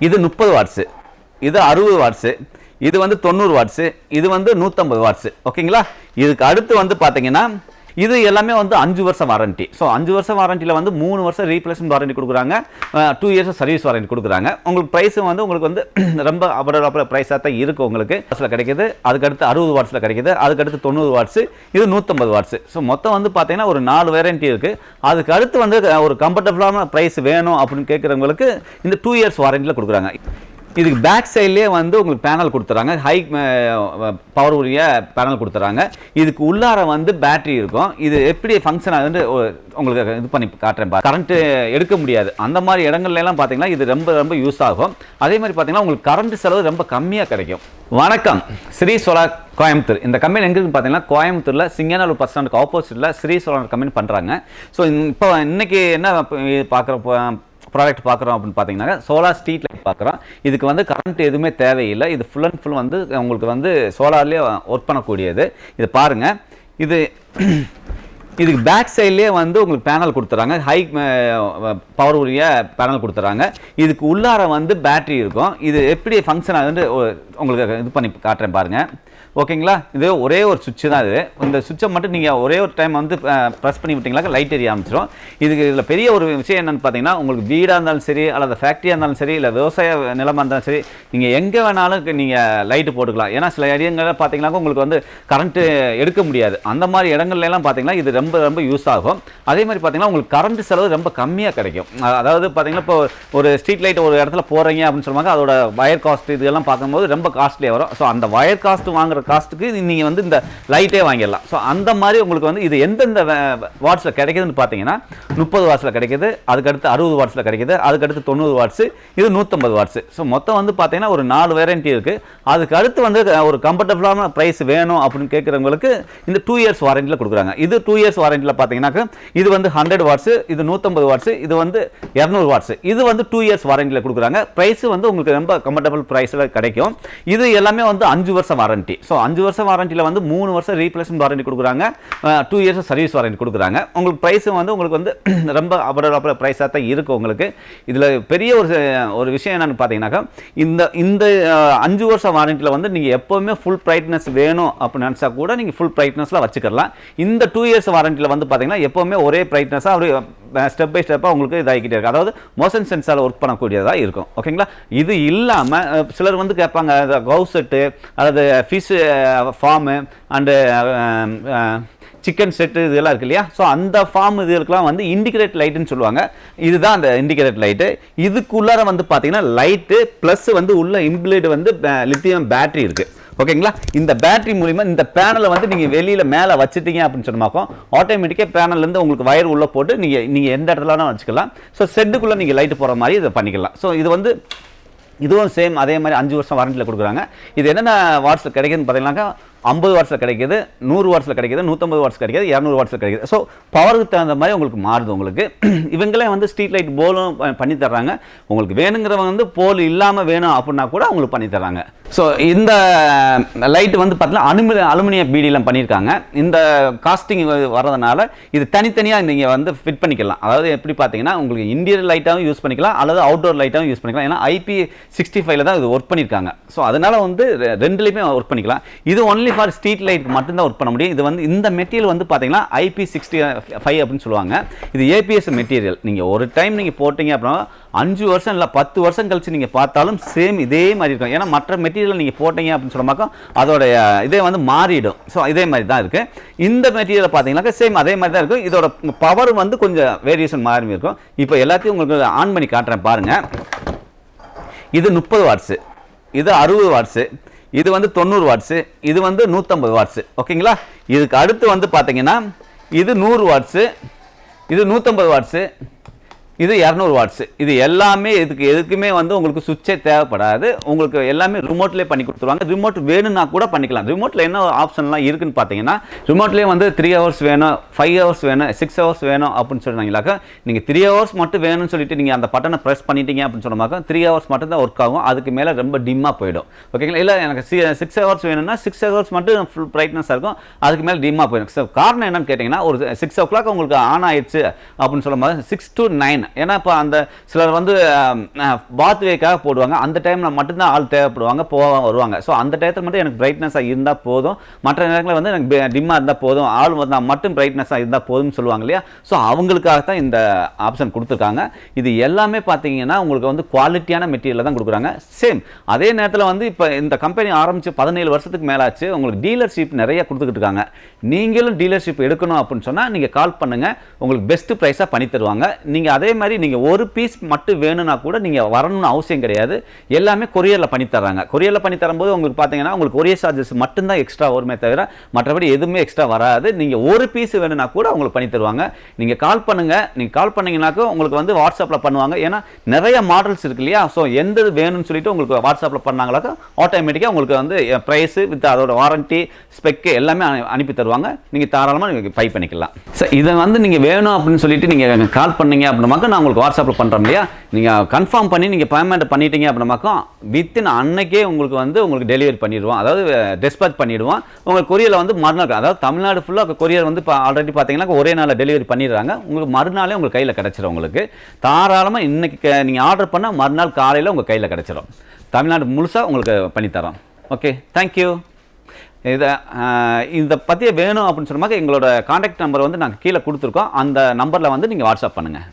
இது முப்பது வாட்ஸு இது அறுபது வாட்ஸு இது வந்து தொண்ணூறு வாட்ஸு இது வந்து நூற்றம்பது வாட்ஸு ஓகேங்களா இதுக்கு அடுத்து வந்து பார்த்தீங்கன்னா இது எல்லாமே வந்து அஞ்சு வருஷம் வாரண்டி ஸோ அஞ்சு வருஷம் வாரண்டியில் வந்து மூணு வருஷம் ரீப்ளேஸ்மெண்ட் வாரண்டி கொடுக்குறாங்க. டூ இயர்ஸ் சர்வீஸ் வாரண்டி கொடுக்குறாங்க. உங்களுக்கு ப்ரைஸும் வந்து உங்களுக்கு வந்து ரொம்ப அப்புறம் ப்ரைஸாக தான் இருக்குது உங்களுக்கு. வாட்ஸில் கிடைக்கிது. அதுக்கடுத்து அறுபது வாட்ஸில் கிடைக்குது. அதுக்கடுத்து தொண்ணூறு வாட்ஸு இது நூற்றம்பது வாட்ஸு ஸோ மொத்தம் வந்து பார்த்தீங்கன்னா ஒரு நாலு வேரண்டி இருக்குது அதுக்கு அடுத்து வந்து ஒரு கம்ஃபர்டபுளான ப்ரைஸ் வேணும் அப்படின்னு கேட்குறவங்களுக்கு இந்த டூ இயர்ஸ் வாரண்டியில் கொடுக்குறாங்க. இதுக்கு பேக் சைட்லேயே வந்து உங்களுக்கு பேனல் கொடுத்துறாங்க. ஹை பவர் உரிய பேனல் கொடுத்துறாங்க. இதுக்கு உள்ளார வந்து பேட்டரி இருக்கும். இது எப்படி ஃபங்க்ஷன் ஆகுதுன்னு உங்களுக்கு இது பண்ணி காட்டுறேன் கரண்ட்டு எடுக்க முடியாது. அந்த மாதிரி இடங்கள்லாம் பார்த்தீங்கன்னா இது ரொம்ப ரொம்ப யூஸ் ஆகும். அதே மாதிரி பார்த்தீங்கன்னா உங்களுக்கு கரண்ட் செலவு ரொம்ப கம்மியாக கிடைக்கும். வணக்கம். ஸ்ரீ சோலார் கோயம்புத்தூர். இந்த கம்பெனி எங்கே இருக்குன்னு பார்த்தீங்கன்னா கோயம்புத்தூரில் சிங்கநல்லூர் பஸ் ஸ்டாண்டுக்கு ஆப்போசிட்டில் ஸ்ரீ சோலார் கம்பெனி பண்ணுறாங்க ஸோ இப்போ இன்னைக்கு என்ன பார்க்குற ப்ராடக்ட் பார்க்குறோம் அப்படின்னு பார்த்தீங்கன்னா சோலார் ஸ்ட்ரீட் லைட் பார்க்குறோம். இதுக்கு வந்து கரண்ட் எதுவுமே தேவையில்லை. இது ஃபுல் அண்ட் ஃபுல் வந்து உங்களுக்கு வந்து சோலார்லேயே ஒர்க் பண்ணக்கூடியது. இது பாருங்கள் இது இதுக்கு பேக் சைட்லேயே வந்து உங்களுக்கு பேனல் கொடுத்துறாங்க. ஹை பவர் உரிய பேனல் கொடுத்துறாங்க. இதுக்கு உள்ளார வந்து பேட்டரி இருக்கும். இது எப்படி ஃபங்க்ஷன் ஆகுதுன்னு உங்களுக்கு இது பண்ணி காட்டுறேன் பாருங்கள் ஓகேங்களா இது ஒரே ஒரு சுவிட்சு தான் இது. இந்த சுவிட்சை மட்டும் நீங்கள் ஒரே ஒரு டைம் வந்து ப்ரெஸ் பண்ணி விட்டிங்களா லைட் எரிய ஆரம்பிச்சிடும் இதுக்கு இதில் பெரிய ஒரு விஷயம் என்னென்னு பார்த்தீங்கன்னா உங்களுக்கு வீடாக இருந்தாலும் சரி அல்லது ஃபேக்ட்ரியாக இருந்தாலும் சரி இல்லை விவசாய நிலமாக இருந்தாலும் சரி நீங்கள் எங்கே வேணாலும் நீங்கள் லைட்டு போட்டுக்கலாம். ஏன்னா சில இடங்களில் பார்த்தீங்கன்னா உங்களுக்கு வந்து கரண்ட்டு எடுக்க முடியாது. அந்த மாதிரி இடங்கள்லாம் பார்த்தீங்கன்னா இது ரொம்ப ரொம்ப ரொம்ப யூஸ் ஆகும். அதே மாதிரி பார்த்தீங்கன்னா உங்களுக்கு கரண்ட் செலவு ரொம்ப கம்மியாக கிடைக்கும். அதாவது பார்த்தீங்கன்னா இப்போ ஒரு ஸ்ட்ரீட் லைட் ஒரு இடத்துல போகிறீங்க அப்படின்னு சொல்லுவாங்க அதோட வயர் காஸ்ட் இதெல்லாம் பார்க்கும்போது ரொம்ப காஸ்ட்லியாக வரும். ஸோ அந்த வயர் காஸ்ட் வாங்குற காஸ்ட்டுக்கு நீங்கள் வந்து இந்த லைட்டே வாங்கிடலாம். ஸோ அந்த மாதிரி உங்களுக்கு வந்து இது எந்தெந்த வாட்ஸில் கிடைக்குதுன்னு பார்த்தீங்கன்னா முப்பது வாட்ஸில் கிடைக்குது அதுக்கடுத்து அறுபது வாட்ஸில் கிடைக்குது அதுக்கடுத்து தொண்ணூறு வாட்ஸு இது நூற்றம்பது வாட்ஸு ஸோ மொத்தம் வந்து பார்த்தீங்கன்னா ஒரு நாலு வேரண்டி இருக்குது அதுக்கு அடுத்து வந்து ஒரு கம்ஃபர்டபுளான ப்ரைஸ் வேணும் அப்படின்னு கேட்குறவங்களுக்கு இந்த டூ இயர்ஸ் வாரண்டியில் கொடுக்குறாங்க. இது டூ இயர்ஸ் இயர்ஸ் வாரண்டியில் பார்த்தீங்கன்னாக்க இது வந்து ஹண்ட்ரட் வாட்ஸு இது நூற்றம்பது வாட்ஸு இது வந்து இரநூறு வாட்ஸு இது வந்து டூ இயர்ஸ் வாரண்டியில் கொடுக்குறாங்க. ப்ரைஸ் வந்து உங்களுக்கு ரொம்ப கம்ஃபர்டபுள் ப்ரைஸில் கிடைக்கும். இது எல்லாமே வந்து அஞ்சு வருஷம் வாரண்டி ஸோ அஞ்சு வருஷம் வாரண்டியில் வந்து மூணு வருஷம் ரீப்ளேஸ்மெண்ட் வாரண்டி கொடுக்குறாங்க. டூ இயர்ஸ் சர்வீஸ் வாரண்டி கொடுக்குறாங்க. உங்களுக்கு ப்ரைஸும் வந்து உங்களுக்கு வந்து ரொம்ப அப்புறம் அப்புறம் ப்ரைஸாக தான் இருக்குது உங்களுக்கு. இதில் பெரிய ஒரு ஒரு விஷயம் என்னென்னு பார்த்தீங்கன்னாக்கா இந்த இந்த அஞ்சு வருஷம் வாரண்டியில் வந்து நீங்கள் எப்போவுமே ஃபுல் ப்ரைட்னஸ் வேணும் அப்படின்னு நினச்சா கூட நீங்கள் ஃபுல் ப்ரைட்னஸில் வச்சுக்கலாம் இந்த டூ இயர்ஸ் வாரண்டியில் வந்து பார்த்தீங்கன்னா எப்போவுமே ஒரே பிரைட்னஸாக ஒரு ஸ்டெப் பை ஸ்டெப்பாக உங்களுக்கு இதாகிக்கிட்டே இருக்கும். அதாவது மோஷன் சென்சார் ஒர்க் பண்ணக்கூடியதாக இருக்கும். ஓகேங்களா இது இல்லாமல் சிலர் வந்து கேட்பாங்க கவு செட்டு அல்லது fish farm and chicken set இதெல்லாம் இருக்கு இல்லையா? ஸோ அந்த ஃபார்ம் இதுக்கெல்லாம் வந்து இண்டிகேட் லைட்டுன்னு சொல்லுவாங்க. இதுதான் அந்த இண்டிகேட் லைட்டு இதுக்குள்ளார வந்து பார்த்தீங்கன்னா லைட்டு ப்ளஸ் வந்து உள்ள இம்ப்ளேடு வந்து லித்தியம் பேட்டரி இருக்குது ஓகேங்களா? இந்த பேட்டரி மூலிமா இந்த பேனலை வந்து நீங்கள் வெளியில் மேலே வச்சுட்டீங்க அப்படின்னு சொன்னாக்கோ ஆட்டோமேட்டிக்காக பேனல்லேருந்து உங்களுக்கு வயர் உள்ளே போட்டு நீங்கள் நீங்கள் எந்த இடத்துல வேணாலும் வச்சுக்கலாம். ஸோ செட்டுக்குள்ளே நீங்கள் லைட்டு போகிற மாதிரி இதை பண்ணிக்கலாம். ஸோ இது வந்து இதுவும் சேம் அதே மாதிரி அஞ்சு வருஷம் வாரண்டியில் கொடுக்குறாங்க. இது என்னென்ன வாட்ஸில் கிடைக்குதுன்னு பார்த்தீங்கன்னாக்கா ஐம்பது வாட்ஸில் கிடைக்கிது நூறு வாட்ஸில் கிடைக்குது நூற்றம்பது வாட்ஸ் கிடைக்குது இரநூறு வாட்ஸில் கிடைக்கிது. ஸோ பவருக்கு தகுந்த மாதிரி உங்களுக்கு மாறுது உங்களுக்கு. இவங்களே வந்து ஸ்ட்ரீட் லைட் போலும் பண்ணி தர்றாங்க. உங்களுக்கு வேணுங்கிறவங்க வந்து போல் இல்லாமல் வேணும் அப்படின்னா கூட அவங்களுக்கு பண்ணி தர்றாங்க. ஸோ இந்த லைட் வந்து பார்த்தீங்கன்னா அலுமினிய அலுமினிய பீடியில் பண்ணியிருக்காங்க. இந்த காஸ்டிங் வர்றதுனால இது தனித்தனியாக நீங்கள் வந்து ஃபிட் பண்ணிக்கலாம். அதாவது எப்படி பார்த்தீங்கன்னா உங்களுக்கு இன்டீரியர் லைட்டாகவும் யூஸ் பண்ணிக்கலாம் அல்லது அவுட்டோர் லைட்டாகவும் யூஸ் பண்ணிக்கலாம். ஏன்னா ஐபி சிக்ஸ்டி ஃபைவ்ல தான் இது ஒர்க் பண்ணியிருக்காங்க. ஸோ அதனால் வந்து ரெண்டுலேயுமே ஒர்க் பண்ணிக்கலாம். இது ஒன்லி ஃபார் ஸ்ட்ரீட் லைட் மட்டும்தான் ஒர்க் பண்ண முடியும். இது வந்து இந்த மெட்டீரியல் வந்து பார்த்தீங்கன்னா ஐபி சிக்ஸ்டி ஃபைவ் அப்படின்னு சொல்லுவாங்க. இது ஏபிஎஸ் மெட்டீரியல் நீங்கள் ஒரு டைம் நீங்கள் போட்டீங்க அப்படின்னா அஞ்சு வருஷம் இல்லை பத்து வருஷம் கழிச்சு நீங்கள் பார்த்தாலும் சேம் இதே மாதிரி இருக்கும். ஏன்னா மற்ற மெட்டீரியல் நீங்கள் போட்டீங்க அப்படின்னு சொன்னாக்கா அதோட இதே வந்து மாறிடும். ஸோ இதே மாதிரி தான் இருக்குது இந்த மெட்டீரியல் பார்த்தீங்கன்னாக்கா சேம் அதே மாதிரி தான் இருக்கும். இதோட பவர் வந்து கொஞ்சம் வேரியேஷன் மாறி இருக்கும். இப்போ எல்லாத்தையும் உங்களுக்கு ஆன் பண்ணி காட்டுறேன் பாருங்கள் இது முப்பது வாட்ஸு இது அறுபது வாட்ஸு இது வந்து தொண்ணூறு வாட்ஸு இது வந்து நூற்றம்பது வாட்ஸு ஓகேங்களா? இதுக்கு அடுத்து வந்து பார்த்தீங்கன்னா இது நூறு வாட்ஸு இது நூற்றம்பது வாட்ஸு இது இரநூறு வாட்ஸு இது எல்லாமே இதுக்கு எதுக்குமே வந்து உங்களுக்கு சுவிட்சே தேவைப்படாது. உங்களுக்கு எல்லாமே ரிமோட்லேயே பண்ணி கொடுத்துருவாங்க. ரிமோட் வேணும்னா கூட பண்ணிக்கலாம். ரிமோட்டில் என்ன ஆப்ஷன்லாம் இருக்குன்னு பார்த்தீங்கன்னா ரிமோட்லேயே வந்து த்ரீ ஹவர்ஸ் வேணும் ஃபைவ் ஹவர்ஸ் வேணும் சிக்ஸ் ஹவர்ஸ் வேணும் அப்படின்னு சொன்னாங்களாக்கா நீங்கள் த்ரீ ஹவர்ஸ் மட்டும் வேணும்னு சொல்லிட்டு நீங்கள் அந்த பட்டனை ப்ரெஸ் பண்ணிட்டீங்க அப்படின்னு சொன்னாக்கா த்ரீ ஹவர்ஸ் மட்டும் தான் ஒர்க் ஆகும். அதுக்கு மேலே ரொம்ப டிம்மாக போயிடும். ஓகேங்களா இல்லை எனக்கு சிக்ஸ் ஹவர்ஸ் வேணும்னா சிக்ஸ் ஹவர்ஸ் மட்டும் ஃபுல் பிரைட்னஸாக இருக்கும். அதுக்கு மேலே டிம்மாக போயிடும். ஸோ காரணம் என்னன்னு கேட்டிங்கன்னா ஒரு சிக்ஸ் ஓ கிளாக் உங்களுக்கு ஆன் ஆயிடுச்சு அப்படின்னு சொல்லும்போது சிக்ஸ் டு நைன் ஏன்னா இப்போ அந்த சிலர் வந்து பாத்வேக்காக போடுவாங்க. அந்த டைமில் மட்டும்தான் ஆள் தேவைப்படுவாங்க போவாங்க வருவாங்க. ஸோ அந்த டயத்தில் மட்டும் எனக்கு பிரைட்னஸாக இருந்தால் போதும். மற்ற நேரங்களில் வந்து எனக்கு டிம்மாக இருந்தால் போதும். ஆள் வந்தால் மட்டும் பிரைட்னஸாக இருந்தால் போதும்னு சொல்லுவாங்க இல்லையா? ஸோ அவங்களுக்காக தான் இந்த ஆப்ஷன் கொடுத்துருக்காங்க. இது எல்லாமே பார்த்தீங்கன்னா உங்களுக்கு வந்து குவாலிட்டியான மெட்டீரியல் தான் கொடுக்குறாங்க. சேம் அதே நேரத்தில் வந்து இப்போ இந்த கம்பெனி ஆரம்பித்து பதினேழு வருஷத்துக்கு மேலாச்சு. உங்களுக்கு டீலர்ஷிப் நிறைய கொடுத்துக்கிட்டு இருக்காங்க. நீங்களும் டீலர்ஷிப் எடுக்கணும் அப்படின்னு சொன்னால் நீங்கள் கால் பண்ணுங்கள் உங்களுக்கு பெஸ்ட் ப்ரைஸாக பண்ணி தருவாங்க. நீங்கள் அதே மாதிரி நீங்கள் ஒரு பீஸ் மட்டும் வேணும்னா கூட நீங்கள் வரணும்னு அவசியம் கிடையாது. எல்லாமே கொரியரில் பண்ணி கொரியரில் பண்ணி தரும்போது உங்களுக்கு பார்த்தீங்கன்னா உங்களுக்கு கொரியர் சார்ஜஸ் மட்டும்தான் எக்ஸ்ட்ரா வருமே தவிர மற்றபடி எதுவுமே எக்ஸ்ட்ரா வராது. நீங்கள் ஒரு பீஸ் வேணும்னா கூட உங்களுக்கு பண்ணி தருவாங்க. நீங்கள் கால் பண்ணுங்கள் நீங்கள் கால் பண்ணீங்கன்னாக்கா உங்களுக்கு வந்து வாட்ஸ்அப்பில் பண்ணுவாங்க. ஏன்னா நிறைய மாடல்ஸ் இருக்கு இல்லையா? ஸோ எந்த வேணும்னு சொல்லிட்டு உங்களுக்கு வாட்ஸ்அப்பில் பண்ணாங்களாக்கா ஆட்டோமேட்டிக்காக உங்களுக்கு வந்து ப்ரைஸு வித் அதோட வாரண்டி ஸ்பெக்கு எல்லாமே அனுப்பி தருவாங்க. நீங்கள் தாராளமாக நீங்கள் பை பண்ணிக்கலாம். சார் இதை வந்து நீங்கள் வேணும் அப்படின்னு சொல்லிட்டு நீங்கள் கால் பண்ணீங்க அப்படின்னாக்கா நான் உங்களுக்கு வாட்ஸ்அப்பில் பண்ணுறோம் இல்லையா? நீங்கள் கன்ஃபார்ம் பண்ணி நீங்கள் பேமெண்ட் பண்ணிட்டீங்க அப்படின்னாக்கா வித்தின் அன்னைக்கே உங்களுக்கு வந்து உங்களுக்கு டெலிவரி பண்ணிடுவோம் அதாவது டிஸ்பேச் பண்ணிடுவோம் உங்களுக்கு கொரியரில் வந்து மறுநாள் அதாவது தமிழ்நாடு ஃபுல்லாக கொரியர் வந்து இப்போ ஆல்ரெடி பார்த்தீங்கன்னா ஒரே நாளில் டெலிவரி பண்ணிடுறாங்க. உங்களுக்கு மறுநாளே உங்கள் கையில் கிடச்சிடும் உங்களுக்கு. தாராளமாக இன்றைக்கி நீங்கள் ஆர்டர் பண்ணால் மறுநாள் காலையில் உங்கள் கையில் கிடச்சிரும். தமிழ்நாடு முழுசாக உங்களுக்கு பண்ணித்தரோம். ஓகே தேங்க்யூ இதை இதை பற்றிய வேணும் அப்படின்னு சொன்னாக்க எங்களோட காண்டாக்ட் நம்பர் வந்து நாங்கள் கீழே கொடுத்துருக்கோம். அந்த நம்பரில் வந்து நீங்கள் வாட்ஸ்அப் பண்ணுங்கள்